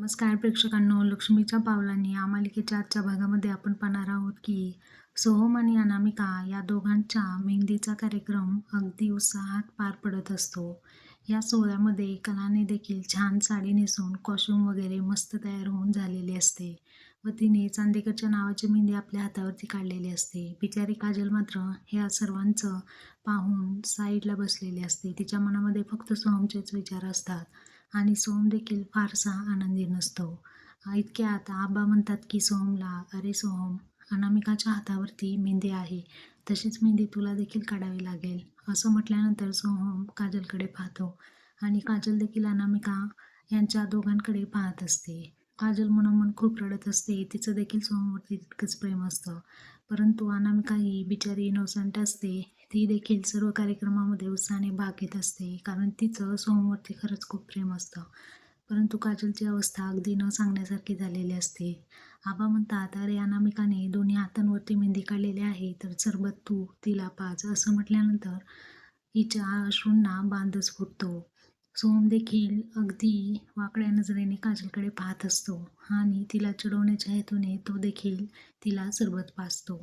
नमस्कार प्रेक्षकांनो लक्ष्मीच्या पावलांनी या मालिकेच्या आजच्या भागामध्ये आपण पाहणार आहोत की सोहम आणि अनामिका या दोघांच्या मेहंदीचा कार्यक्रम अगदी उत्साहात पार पडत असतो. या सोहळ्यामध्ये कलाने देखील छान साडी नेसून कॉस्ट्यूम वगैरे मस्त तयार होऊन झालेली असते व तिने चांदेकरच्या नावाची मेहंदी आपल्या हातावरती काढलेली असते. बिचारी काजल मात्र ह्या सर्वांचं पाहून साईडला बसलेली असते. तिच्या मनामध्ये फक्त सोहमचेच विचार असतात. आणि सोम देखील फारसा आनंदी नसतो. इतके आता आबा म्हणतात की सोहमला अरे सोहम अनामिकाच्या हातावरती मेहंदी आहे. तशीच मेहंदी तुला देखील काढावी लागेल. असं म्हटल्यानंतर सोहम काजलकडे पाहतो. आणि काजल देखील अनामिका यांच्या दोघांकडे पाहत असते. काजल मनोमन खूप रडत असते. तिचं देखील सोहमवरती तितकंच प्रेम असतं. परंतु अनामिका ही बिचारी इनोसंट असते. ती देखील सर्व कार्यक्रमामध्ये उत्साहाने भाग घेत असते कारण तिचं सोमवरती खरंच खूप प्रेम असतं. परंतु काजलची अवस्था अगदी न सांगण्यासारखी झालेली असते. आबा म्हणतात अरे अनामिकाने दोन्ही हातांवरती मेहंदी काढलेली आहे तर सरबत तू तिला पाच असं म्हटल्यानंतर हिच्या अश्रूंना बांधच फुटतो. सोम देखील अगदी वाकड्या नजरेने काजलकडे पाहत असतो आणि तिला चिडवण्याच्या हेतूने तो देखील तिला सरबत पाजतो.